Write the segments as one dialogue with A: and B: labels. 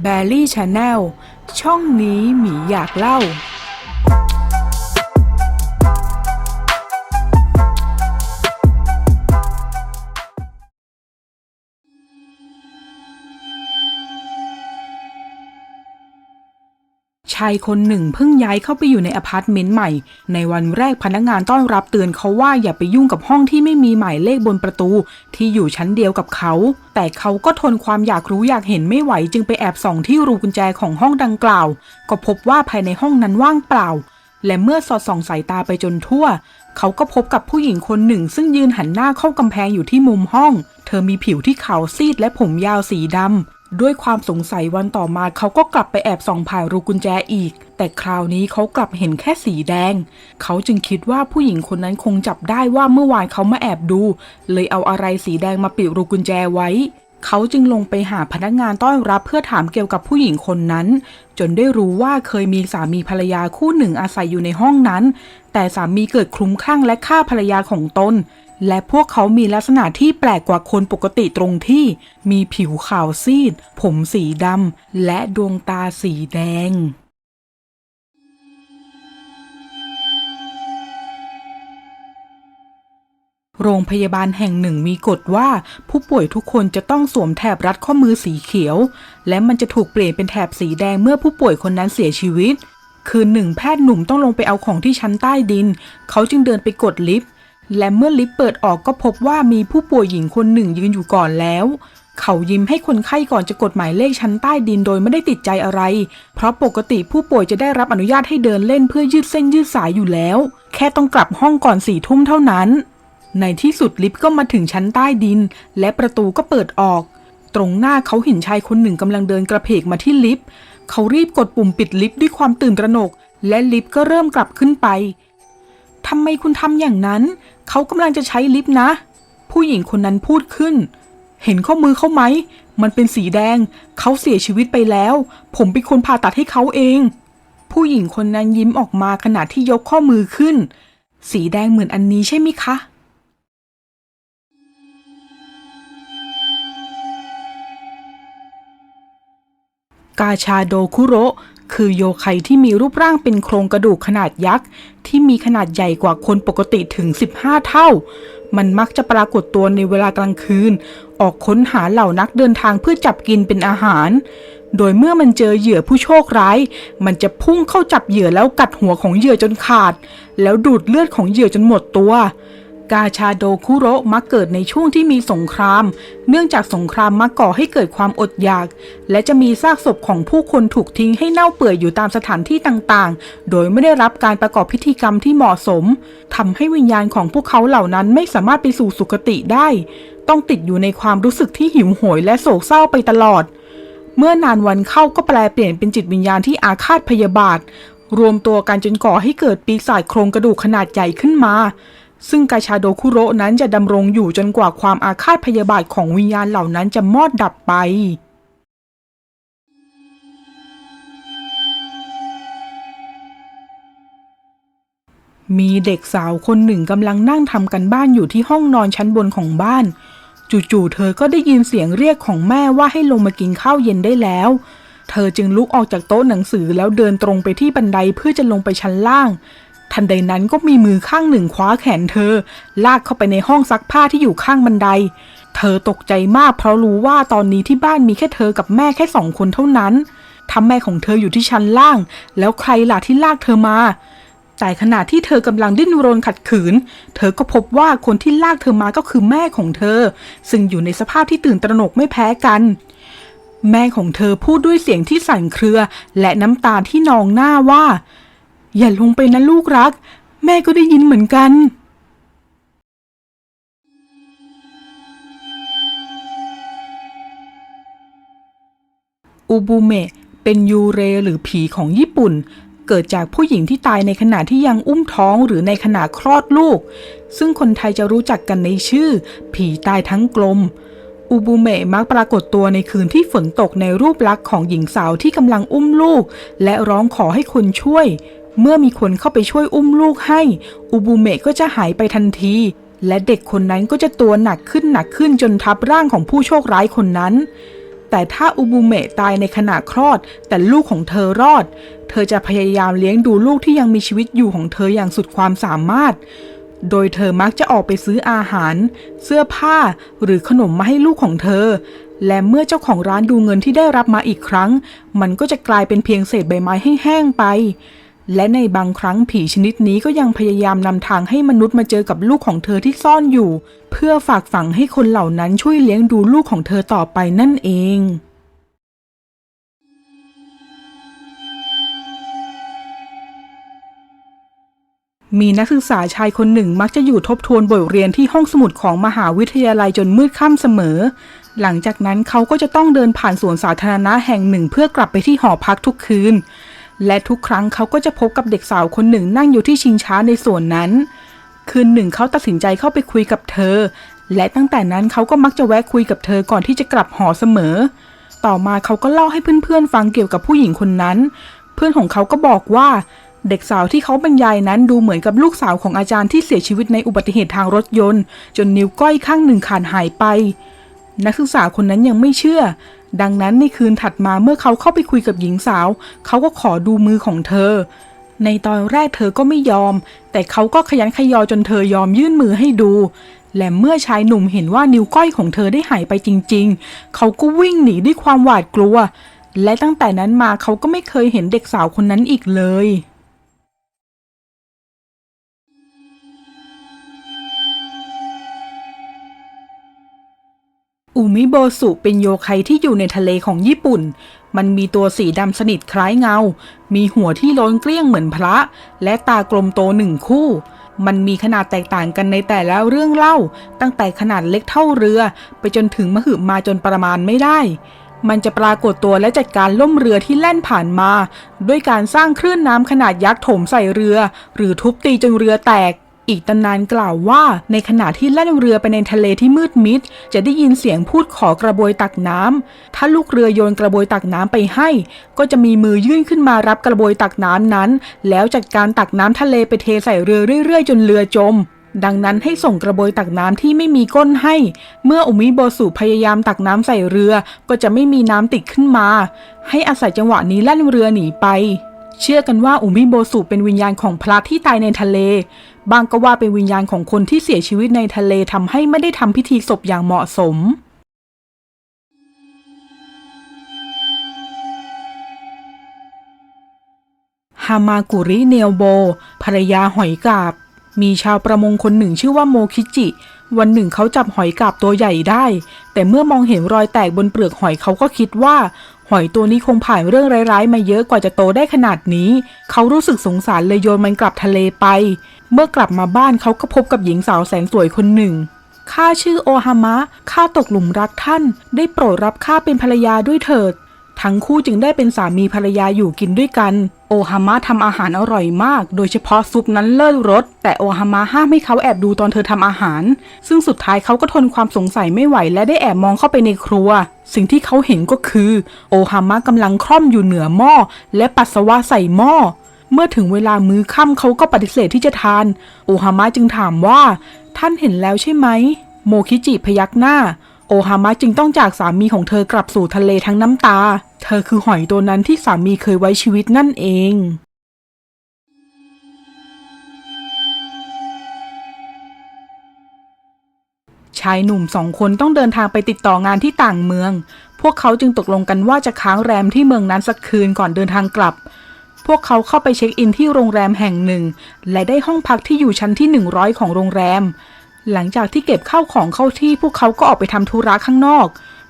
A: แบ l ลี่ชาแนลช่องนี้หมีอยากเล่า ยคนหนึ่งเพิ่งย้ายเข้าไปอยู่ในอพาร์ตเมนต์ใหม่ ในวันแรกพนักงานต้อนรับเตือนเขาว่าอย่าไปยุ่งกับห้องที่ไม่มีหมายเลขบนประตู ที่อยู่ชั้นเดียวกับเขา แต่เขาก็ทนความอยากรู้อยากเห็นไม่ไหวจึงไปแอบส่องที่รูกุญแจของห้องดังกล่าว ก็พบว่าภายในห้องนั้นว่างเปล่า และเมื่อสอดส่องสายตาไปจนทั่ว เขาก็พบกับผู้หญิงคนหนึ่ง ซึ่งยืนหันหน้าเข้ากำแพงอยู่ที่มุมห้อง เธอมีผิวที่ขาวซีดและผมยาวสีดำ ด้วยความสงสัยวันต่อมาเขาก็กลับไปแอบส่องผ่านรูกุญแจอีก แต่คราวนี้เขากลับเห็นแค่สีแดง เขาจึงคิดว่าผู้หญิงคนนั้นคงจับได้ว่าเมื่อวานเขามาแอบดู เลยเอาอะไรสีแดงมาปิดรูกุญแจไว้ เขาจึงลงไปหาพนักงานต้อนรับเพื่อถามเกี่ยวกับผู้หญิงคนนั้น จนได้รู้ว่าเคยมีสามีภรรยาคู่หนึ่งอาศัยอยู่ในห้องนั้น แต่สามีเกิดคลุ้มคลั่งและฆ่าภรรยาของตน และพวกเขามีลักษณะที่แปลกกว่าคนปกติตรงที่ มีผิวขาวซีด ผมสีดำ และดวงตาสีแดงโรงพยาบาลแห่งหนึ่งมีกฎว่า ผู้ป่วยทุกคนจะต้องสวมแถบรัดข้อมือสีเขียว และมันจะถูกเปลี่ยนเป็นแถบสีแดงเมื่อผู้ป่วยคนนั้นเสียชีวิต คืนหนึ่งแพทย์หนุ่มต้องลงไปเอาของที่ชั้นใต้ดิน เขาจึงเดินไปกดลิฟต์ และเมื่อลิฟต์เปิดออกก็พบว่ามีผู้ป่วยหญิงคนหนึ่งยืนอยู่ก่อนแล้ว เขายิ้มให้คนไข้ก่อนจะกดหมายเลขชั้นใต้ดินโดยไม่ได้ติดใจอะไร เพราะปกติผู้ป่วยจะได้รับอนุญาตให้เดินเล่นเพื่อยืดเส้นยืดสายอยู่แล้ว แค่ต้องกลับห้องก่อนสี่ทุ่มเท่านั้น ในที่สุดลิฟต์ก็มาถึงชั้นใต้ดิน และประตูก็เปิดออก ตรงหน้าเขาเห็นชายคนหนึ่งกำลังเดินกระเพกมาที่ลิฟต์ เขารีบกดปุ่มปิดลิฟต์ด้วยความตื่นตระหนก และลิฟต์ก็เริ่มกลับขึ้นไปทำไมคุณทำอย่างนั้น เขากำลังจะใช้ลิฟต์นะ ผู้หญิงคนนั้นพูดขึ้น เห็นข้อมือเขาไหม มันเป็นสีแดง เขาเสียชีวิตไปแล้ว ผมเป็นคนผ่าตัดให้เขาเอง ผู้หญิงคนนั้นยิ้มออกมาขณะที่ยกข้อมือขึ้น สีแดงเหมือนอันนี้ใช่ไหมคะ กาชาโดคุโรคือโยไคที่มีรูปร่างเป็นโครงกระดูกขนาดยักษ์ ที่มีขนาดใหญ่กว่าคนปกติถึง 15 เท่า มันมักจะปรากฏตัวในเวลากลางคืน ออกค้นหาเหล่านักเดินทางเพื่อจับกินเป็นอาหาร โดยเมื่อมันเจอเหยื่อผู้โชคร้าย มันจะพุ่งเข้าจับเหยื่อแล้วกัดหัวของเหยื่อจนขาด แล้วดูดเลือดของเหยื่อจนหมดตัว กาชาโดคุโระมักเกิดในช่วงที่มีสงคราม เนื่องจากสงครามมักก่อให้เกิดความอดอยาก และจะมีซากศพของผู้คนถูกทิ้งให้เน่าเปื่อยอยู่ตามสถานที่ต่างๆ โดยไม่ได้รับการประกอบพิธีกรรมที่เหมาะสมทำให้วิญญาณของพวกเขาเหล่านั้นไม่สามารถไปสู่สุคติได้ ต้องติดอยู่ในความรู้สึกที่หิวโหยและโศกเศร้าไปตลอด เมื่อนานวันเข้าก็แปลเปลี่ยนเป็นจิตวิญญาณที่อาฆาตพยาบาทรวมตัวกันจนก่อให้เกิดปีศาจโครงกระดูกขนาดใหญ่ขึ้นมา ซึ่งกาชาโดคุโรนั้นจะดำรงอยู่จนกว่าความอาฆาตพยาบาทของวิญญาณเหล่านั้นจะมอดดับไป มีเด็กสาวคนหนึ่งกำลังนั่งทำกันบ้านอยู่ที่ห้องนอนชั้นบนของบ้าน จู่ๆเธอก็ได้ยินเสียงเรียกของแม่ว่าให้ลงมากินข้าวเย็นได้แล้ว เธอจึงลุกออกจากโต๊ะหนังสือแล้วเดินตรงไปที่บันไดเพื่อจะลงไปชั้นล่าง ทันใดนั้นก็มีมือข้างหนึ่งคว้าแขนเธอ ลากเข้าไปในห้องซักผ้าที่อยู่ข้างบันได เธอตกใจมากเพราะรู้ว่าตอนนี้ที่บ้านมีแค่เธอกับแม่แค่สองคนเท่านั้นทำแม่ของเธออยู่ที่ชั้นล่าง แล้วใครล่ะที่ลากเธอมา แต่ขณะที่เธอกำลังดิ้นรนขัดขืน เธอก็พบว่าคนที่ลากเธอมาก็คือแม่ของเธอ ซึ่งอยู่ในสภาพที่ตื่นตระหนกไม่แพ้กัน แม่ของเธอพูดด้วยเสียงที่สั่นเครือ และน้ำตาที่นองหน้าว่า อย่าลงไปนะลูกรัก แม่ก็ได้ยินเหมือนกันอุบุเมะเป็นยูเรหรือผีของญี่ปุ่น เกิดจากผู้หญิงที่ตายในขณะที่ยังอุ้มท้องหรือในขณะคลอดลูก ซึ่งคนไทยจะรู้จักกันในชื่อ ผีตายทั้งกลมอุบุเมะมักปรากฏตัวในคืนที่ฝนตกในรูปลักษณ์ของหญิงสาวที่กำลังอุ้มลูก และร้องขอให้คนช่วย เมื่อมีคนเข้าไปช่วยอุ้มลูกให้ อุบุเมะก็จะหายไปทันที และเด็กคนนั้นก็จะตัวหนักขึ้นหนักขึ้นจนทับร่างของผู้โชคร้ายคนนั้น แต่ถ้าอุบุเมะตายในขณะคลอด แต่ลูกของเธอรอด เธอจะพยายามเลี้ยงดูลูกที่ยังมีชีวิตอยู่ของเธออย่างสุดความสามารถ โดยเธอมักจะออกไปซื้ออาหาร เสื้อผ้าหรือขนมมาให้ลูกของเธอและเมื่อเจ้าของร้านดูเงินที่ได้รับมาอีกครั้ง มันก็จะกลายเป็นเพียงเศษใบไม้แห้งๆไป และในบางครั้งผีชนิดนี้ก็ยังพยายามนำทางให้มนุษย์มาเจอกับลูกของเธอที่ซ่อนอยู่ เพื่อฝากฝังให้คนเหล่านั้นช่วยเลี้ยงดูลูกของเธอต่อไปนั่นเองมีนักศึกษาชายคนหนึ่งมักจะอยู่ทบทวนบทเรียนที่ห้องสมุดของมหาวิทยาลัยจนมืดค่ำเสมอ หลังจากนั้นเขาก็จะต้องเดินผ่านสวนสาธารณะแห่งหนึ่งเพื่อกลับไปที่หอพักทุกคืน และทุกครั้งเขาก็จะพบกับเด็กสาวคนหนึ่งนั่งอยู่ที่ชิงช้าในส่วนนั้น คืนหนึ่งเขาตัดสินใจเข้าไปคุยกับเธอ และตั้งแต่นั้นเขาก็มักจะแวะคุยกับเธอก่อนที่จะกลับหอเสมอ ต่อมาเขาก็เล่าให้เพื่อนๆฟังเกี่ยวกับผู้หญิงคนนั้น เพื่อนของเขาก็บอกว่า เด็กสาวที่เขาบรรยายนั้นดูเหมือนกับลูกสาวของอาจารย์ที่เสียชีวิตในอุบัติเหตุทางรถยนต์ จนนิ้วก้อยข้างหนึ่งขาดหายไป นักศึกษาคนนั้นยังไม่เชื่อ ดังนั้นในคืนถัดมาเมื่อเขาเข้าไปคุยกับหญิงสาว เขาก็ขอดูมือของเธอ ในตอนแรกเธอก็ไม่ยอม แต่เขาก็ขยันขยอจนเธอยอมยื่นมือให้ดู และเมื่อชายหนุ่มเห็นว่านิ้วก้อยของเธอได้หายไปจริง ๆ เขาก็วิ่งหนีด้วยความหวาดกลัว และตั้งแต่นั้นมาเขาก็ไม่เคยเห็นเด็กสาวคนนั้นอีกเลย อุมิโบสุเป็นโยไคที่อยู่ในทะเลของญี่ปุ่น มันมีตัวสีดำสนิทคล้ายเงา มีหัวที่โล้นเกลี้ยงเหมือนพระ และตากลมโตหนึ่งคู่ มันมีขนาดแตกต่างกันในแต่ละเรื่องเล่า ตั้งแต่ขนาดเล็กเท่าเรือ ไปจนถึงมหึมาจนประมาณไม่ได้ มันจะปรากฏตัวและจัดการล่มเรือที่แล่นผ่านมา ด้วยการสร้างคลื่นน้ำขนาดยักษ์ถมใส่เรือ หรือทุบตีจนเรือแตก กตำนานกล่าวว่า ในขณะที่แล่นเรือไปในทะเลที่มืดมิด จะได้ยินเสียงพูดขอกระบวยตักน้ำถ้าลูกเรือโยนกระบวยตักน้ำไปให้ ก็จะมีมือยื่นขึ้นมารับกระบวยตักน้ำนั้น แล้วจัดการตักน้ำทะเลไปเทใส่เรือเรื่อยๆ จนเรือจมดังนั้นให้ส่งกระบวยตักน้ำที่ไม่มีก้นให้ เมื่ออุมิโบสุพยายามตักน้ำใส่เรือ ก็จะไม่มีน้ำติดขึ้นมา ให้อาศัยจังหวะนี้แล่นเรือหนีไป เชื่อกันว่าอุมิโบสุเป็นวิญญาณของพระที่ตายในทะเล บางก็ว่าเป็นวิญญาณของคนที่เสียชีวิตในทะเลทำให้ไม่ได้ทำพิธีศพอย่างเหมาะสมฮามากุริเนลโบภรรยาหอยกาบ มีชาวประมงคนหนึ่งชื่อว่าโมคิจิ วันหนึ่งเขาจับหอยกาบตัวใหญ่ได้ แต่เมื่อมองเห็นรอยแตกบนเปลือกหอยเขาก็คิดว่าหอยตัวนี้คงผ่านเรื่องร้ายๆ มาเยอะกว่าจะโตได้ขนาดนี้ เขารู้สึกสงสารเลยโยนมันกลับทะเลไป เมื่อกลับมาบ้านเขาก็พบกับหญิงสาวแสนสวยคนหนึ่ง ข้าชื่อโอฮามะ ข้าตกหลุมรักท่าน ได้โปรดรับข้าเป็นภรรยาด้วยเถิด ทั้งคู่จึงได้เป็นสามีภรรยาอยู่กินด้วยกัน โอฮามะทำอาหารอร่อยมาก โดยเฉพาะซุปนั้นเลิศรส แต่โอฮามะห้ามให้เขาแอบดูตอนเธอทำอาหาร ซึ่งสุดท้ายเขาก็ทนความสงสัยไม่ไหว และได้แอบมองเข้าไปในครัว สิ่งที่เขาเห็นก็คือ โอฮามะกำลังคร่อมอยู่เหนือหม้อ และปัสสาวะใส่หม้อ เมื่อถึงเวลามื้อค่ำเขาก็ปฏิเสธที่จะทาน โอฮามะจึงถามว่า ท่านเห็นแล้วใช่ไหม โมคิจิพยักหน้า โอฮามะจึงต้องจากสามีของเธอกลับสู่ทะเลทั้งน้ำตา เธอคือหอยตัวนั้นที่สามีเคยไว้ชีวิตนั่นเองชายหนุ่มสองคนต้องเดินทางไปติดต่องานที่ต่างเมือง พวกเขาจึงตกลงกันว่าจะค้างแรมที่เมืองนั้นสักคืนก่อนเดินทางกลับ พวกเขาเข้าไปเช็คอินที่โรงแรมแห่งหนึ่ง และได้ห้องพักที่อยู่ชั้นที่ 100 ของโรงแรม หลังจากที่เก็บข้าวของเข้าที่พวกเขาก็ออกไปทำธุระข้างนอก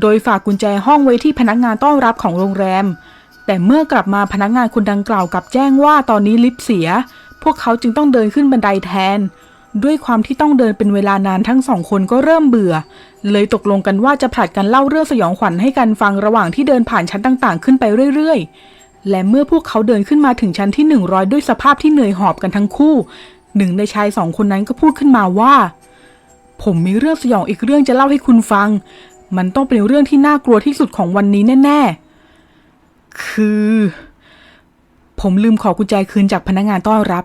A: โดยฝากกุญแจห้องไว้ที่พนักงานต้อนรับของโรงแรม แต่เมื่อกลับมาพนักงานคนดังกล่าวกลับแจ้งว่าตอนนี้ลิฟต์เสีย พวกเขาจึงต้องเดินขึ้นบันไดแทน ด้วยความที่ต้องเดินเป็นเวลานานทั้งสองคนก็เริ่มเบื่อ เลยตกลงกันว่าจะผลัดกันเล่าเรื่องสยองขวัญให้กันฟังระหว่างที่เดินผ่านชั้นต่างๆ ขึ้นไปเรื่อยๆ และเมื่อพวกเขาเดินขึ้นมาถึงชั้นที่ 100 ด้วยสภาพที่เหนื่อยหอบกันทั้งคู่ หนึ่งในชายสองคนนั้นก็พูดขึ้นมาว่า ผมมีเรื่องสยองอีกเรื่องจะเล่าให้คุณฟัง มันต้องเป็นเรื่องที่น่ากลัวที่สุดของวันนี้แน่ ๆ คือ ผมลืมขอกุญแจคืนจากพนักงานต้อนรับ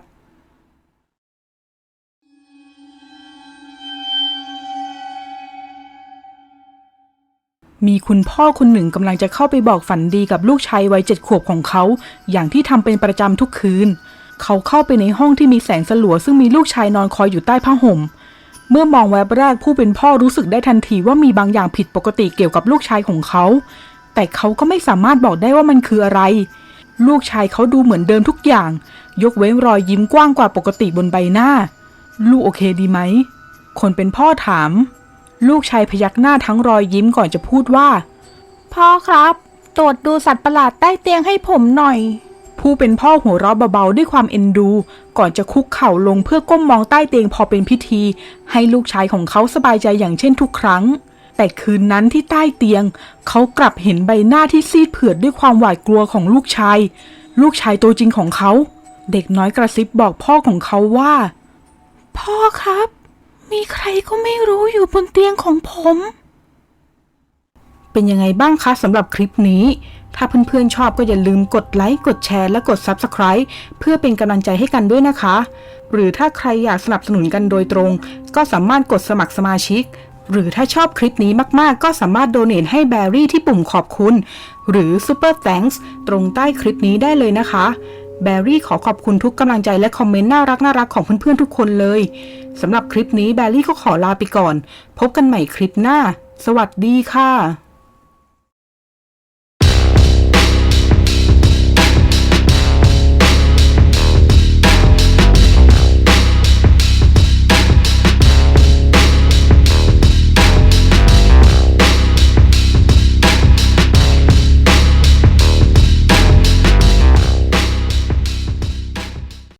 A: มีคุณพ่อคนหนึ่งกำลังจะเข้าไปบอกฝันดีกับลูกชายวัยเจ็ดขวบของเขา อย่างที่ทำเป็นประจำทุกคืน เขาเข้าไปในห้องที่มีแสงสลัวซึ่งมีลูกชายนอนคอยอยู่ใต้ผ้าห่มเเมื่อมองแวบแรกผู้เป็นพ่อรู้สึกได้ทันทีว่ามีบางอย่างผิดปกติเกี่ยวกับลูกชายของเขา แต่เขาก็ไม่สามารถบอกได้ว่ามันคืออะไร ลูกชายเขาดูเหมือนเดิมทุกอย่าง ยกเว้นรอยยิ้มกว้างกว่าปกติบนใบหน้า ลูกโอเคดีไหม คนเป็นพ่อถาม ลูกชายพยักหน้าทั้งรอยยิ้มก่อนจะพูดว่า พ่อครับ ตรวจดูสัตว์ประหลาดใต้เตียงให้ผมหน่อย ผู้เป็นพ่อหัวเราะเบาๆด้วยความเอ็นดู ก่อนจะคุกเข่าลงเพื่อก้มมองใต้เตียงพอเป็นพิธี ให้ลูกชายของเขาสบายใจอย่างเช่นทุกครั้ง แต่คืนนั้นที่ใต้เตียง เขากลับเห็นใบหน้าที่ซีดเผือดด้วยความหวาดกลัวของลูกชาย ลูกชายตัวจริงของเขา เด็กน้อยกระซิบบอกพ่อของเขาว่า พ่อครับ มีใครก็ไม่รู้อยู่บนเตียงของผม เป็นยังไงบ้างคะสำหรับคลิปนี้ ถ้าเพื่อนๆชอบก็อย่าลืมกดไลค์กดแชร์และกด Subscribe เพื่อเป็นกำลังใจให้กันด้วยนะคะ หรือถ้าใครอยากสนับสนุนกันโดยตรง ก็สามารถกดสมัครสมาชิก หรือถ้าชอบคลิปนี้มากๆ ก็สามารถโดเน a ให้แบรี่ที่ปุ่มขอบคุณ หรือ Super Thanks ตรงใต้คลิปนี้ได้เลยนะคะแบรี่ขอขอบคุณทุกกำลังใจและคอมเมนต์น่ารักน่ารักของเพื่อนๆทุกคนเลยสำหรับคลิปนี้แบรี่ก็ขอลาไปก่อน พบกันใหม่คลิปหน้า สวัสดีค่ะ